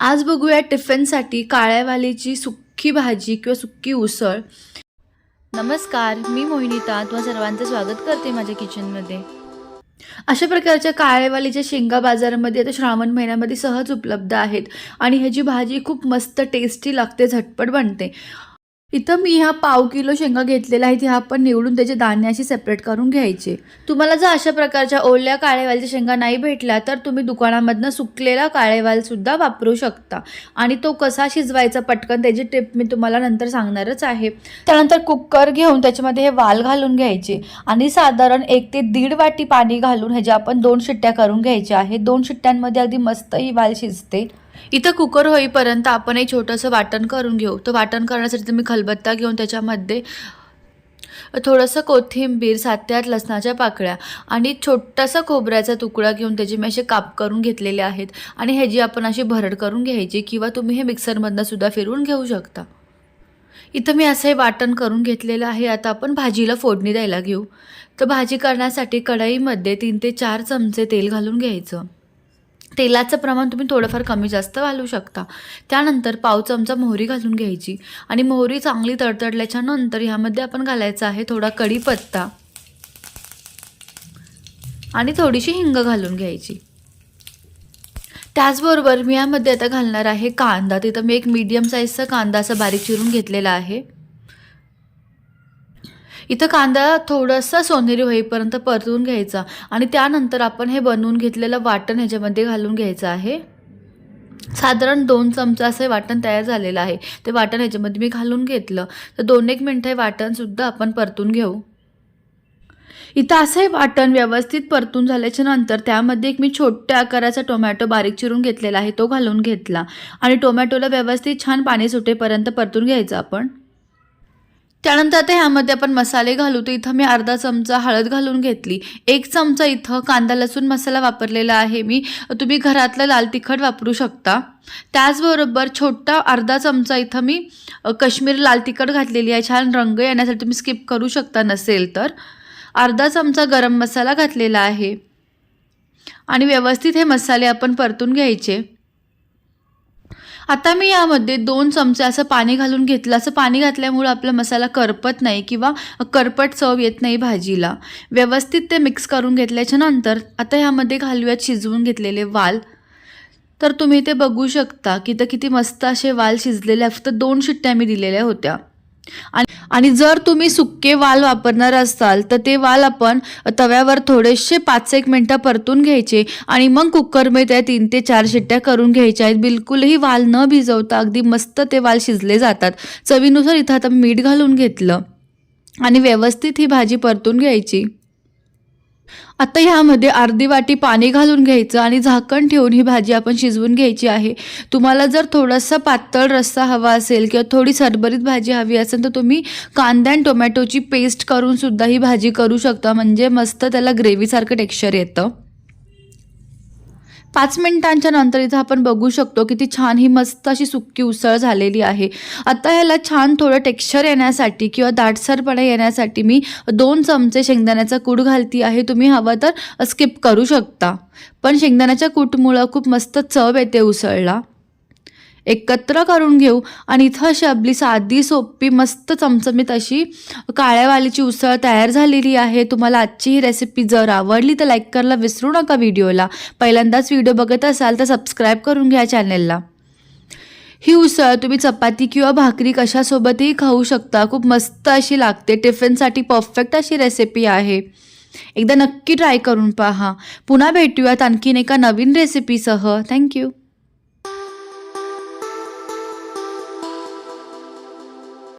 आज बघूया टिफिनसाठी काळ्यावालीची सुक्की भाजी किंवा सुक्की उसळ. नमस्कार मी मोहिनीता. तुम्हा सर्वांचं स्वागत करते माझ्या किचनमध्ये अशा प्रकारच्या काळेवालीच्या शेंगा बाजारामध्ये आता श्रावण महिन्यामध्ये सहज उपलब्ध आहेत आणि ह्याची भाजी खूप मस्त टेस्टी लागते झटपट बनते. इथं मी ह्या पाव किलो शेंगा घेतलेल्या आहेत ह्या आपण निवडून त्याचे दाणे सेपरेट करून घ्यायचे. तुम्हाला जर अशा प्रकारच्या ओल्या काळेवालच्या शेंगा नाही भेटल्या तर तुम्ही दुकानामधनं सुकलेला काळेवालसुद्धा वापरू शकता. आणि तो कसा शिजवायचा पटकन त्याची टिप मी तुम्हाला नंतर सांगणारच आहे. त्यानंतर कुकर घेऊन त्याच्यामध्ये हे वाल घालून घ्यायचे आणि साधारण एक ते दीड वाटी पाणी घालून ह्याच्या आपण दोन शिट्ट्या करून घ्यायच्या आहे दोन शिट्ट्यांमध्ये अगदी मस्त ही वाल शिजते. इथं कुकर होईपर्यंत आपण एक छोटंसं वाटण करून घेऊ. तर वाटण करण्यासाठी तुम्ही खलबत्ता घेऊन त्याच्यामध्ये थोडंसं कोथिंबीर सात ते आठ लसणाच्या पाकळ्या आणि छोटासा खोबऱ्याचा तुकडा घेऊन त्याचे मी असे काप करून घेतलेले आहेत. आणि ह्याची आपण अशी भरड करून घ्यायची किंवा तुम्ही हे मिक्सरमधनं सुद्धा फिरवून घेऊ शकता. इथं मी असं हे वाटण करून घेतलेलं आहे. आता आपण भाजीला फोडणी द्यायला घेऊ. तर भाजी करण्यासाठी कढईमध्ये तीन ते चार चमचे तेल घालून घ्यायचं. तेलाचं प्रमाण तुम्ही थोडंफार कमी जास्त घालू शकता. त्यानंतर पाव चमचा मोहरी घालून घ्यायची. आणि मोहरी चांगली तडतडल्याच्या नंतर ह्यामध्ये आपण घालायचं आहे थोडा कढीपत्ता. आणि थोडीशी हिंग घालून घ्यायची. त्याचबरोबर मी यामध्ये आता घालणार आहे कांदा. तिथं मी एक मीडियम साईजचा कांदा असा बारीक चिरून घेतलेला आहे. इथं कांदा थोडासा सोनेरी होईपर्यंत परतून घ्यायचा आणि त्यानंतर आपण हे बनवून घेतलेलं वाटण ह्याच्यामध्ये घालून घ्यायचं आहे. साधारण दोन चमचा असं वाटण तयार झालेलं आहे. ते वाटण ह्याच्यामध्ये मी घालून घेतलं. तर दोन एक मिनटं हे वाटणसुद्धा आपण परतून घेऊ. इथं असं हे वाटण व्यवस्थित परतून झाल्याच्यानंतर त्यामध्ये एक मी छोट्या आकाराचा टोमॅटो बारीक चिरून घेतलेला आहे. तो घालून घेतला. आणि टोमॅटोला व्यवस्थित छान पाणी सुटेपर्यंत परतून घ्यायचं आपण. त्यानंतर आता ह्यामध्ये आपण मसाले घालू. तर इथं मी अर्धा चमचा हळद घालून घेतली. एक चमचा इथं कांदा लसूण मसाला वापरलेला आहे मी. तुम्ही घरातलं लाल तिखट वापरू शकता. त्याचबरोबर छोटा अर्धा चमचा इथं मी कश्मीर लाल तिखट घातलेली आहे. छान रंग येण्यासाठी तुम्ही स्किप करू शकता नसेल तर. अर्धा चमचा गरम मसाला घातलेला आहे. आणि व्यवस्थित हे मसाले आपण परतून घ्यायचे. आता मी यामध्ये दोन चमचे असं पाणी घालून घेतलं. असं पाणी घातल्यामुळं आपला मसाला करपत नाही किंवा करपट चव येत नाही भाजीला. व्यवस्थित ते मिक्स करून घेतल्याच्या नंतर आता ह्यामध्ये घालूयात शिजवून घेतलेले वाल. तर तुम्ही ते बघू शकता की तर किती मस्त असे वाल शिजलेले फक्त दोन शिट्ट्या मी दिलेल्या होत्या. आणि आणि जर तुम्ही सुक्के वाल वापरणार असाल तर ते वाल आपण तव्यावर थोडेसे पाच एक मिनटं परतून घ्यायचे आणि मग कुकरमध्ये त्या तीन ते चार शिट्ट्या करून घ्यायच्या आहेत. बिलकुलही वाल न भिजवता अगदी मस्त ते वाल शिजले जातात. चवीनुसार इथं आता मीठ घालून घेतलं आणि व्यवस्थित ही भाजी परतून घ्यायची. आता ह्यामध्ये अर्धी वाटी पाणी घालून घ्यायचं आणि झाकण ठेवून ही भाजी आपण शिजवून घ्यायची आहे. तुम्हाला जर थोडासा पातळ रस्सा हवा असेल किंवा थोडी सरभरीत भाजी हवी असेल तर तुम्ही कांदा आणि टोमॅटोची पेस्ट करून सुद्धा ही भाजी करू शकता. म्हणजे मस्त त्याला ग्रेव्हीसारखं टेक्स्चर येतं. पाच मिनिटांच्या नंतर इथं आपण बघू शकतो किती छान ही मस्त अशी सुक्की उसळ झालेली आहे. आता ह्याला छान थोडं टेक्स्चर येण्यासाठी किंवा दाटसरपणा येण्यासाठी मी दोन चमचे शेंगदाण्याचा कूट घालती आहे. तुम्ही हवं तर स्किप करू शकता. पण शेंगदाण्याच्या कूटमुळं खूप मस्त चव येते उसळला. एकत्र करून घेऊ. आणि इथं अशी आपली साधी सोपी मस्त चमचमीत अशी काळ्यावालीची उसळ तयार झालेली आहे. तुम्हाला आजची ही रेसिपी जर आवडली तर लाईक करायला विसरू नका व्हिडिओला. पहिल्यांदाच व्हिडिओ बघत असाल तर सबस्क्राईब करून घ्या चॅनेलला ही उसळ तुम्ही चपाती किंवा भाकरी कशासोबतही खाऊ शकता. खूप मस्त अशी लागते. टिफिनसाठी परफेक्ट अशी रेसिपी आहे. एकदा नक्की ट्राय करून पहा. पुन्हा भेटूयात आणखीन एका नवीन रेसिपीसह थँक्यू